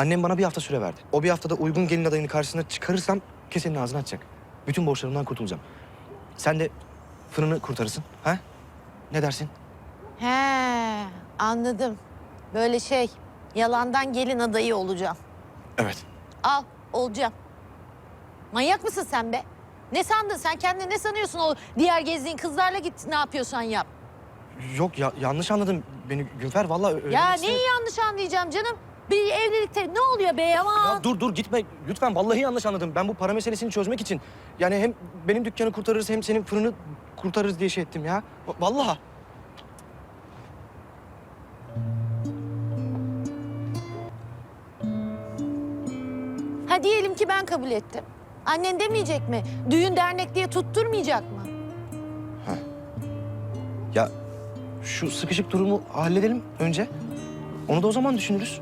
Annem bana bir hafta süre verdi. O bir haftada uygun gelin adayını karşısına çıkarırsam kesenin ağzını açacak. Bütün borçlarımdan kurtulacağım. Sen de fırını kurtarırsın. Ha? Ne dersin? He, anladım. Böyle şey, yalandan gelin adayı olacağım. Evet. Al, olacağım. Manyak mısın sen be? Ne sandın? Sen kendini ne sanıyorsun o diğer gezdiğin kızlarla git ne yapıyorsan yap. Yok ya yanlış anladın beni Gülfer vallahi öyle ya neyi yanlış anlayacağım canım? Bir evlilikte ne oluyor be aman? Ya dur dur gitme lütfen vallahi yanlış anladım. Ben bu para meselesini çözmek için yani hem benim dükkanı kurtarırız hem senin fırını kurtarırız diye şey ettim ya. Va- Vallahi. Ha diyelim ki ben kabul ettim. Annen demeyecek mi? Düğün dernek diye tutturmayacak mı? Ya şu sıkışık durumu halledelim önce. Onu da o zaman düşünürüz.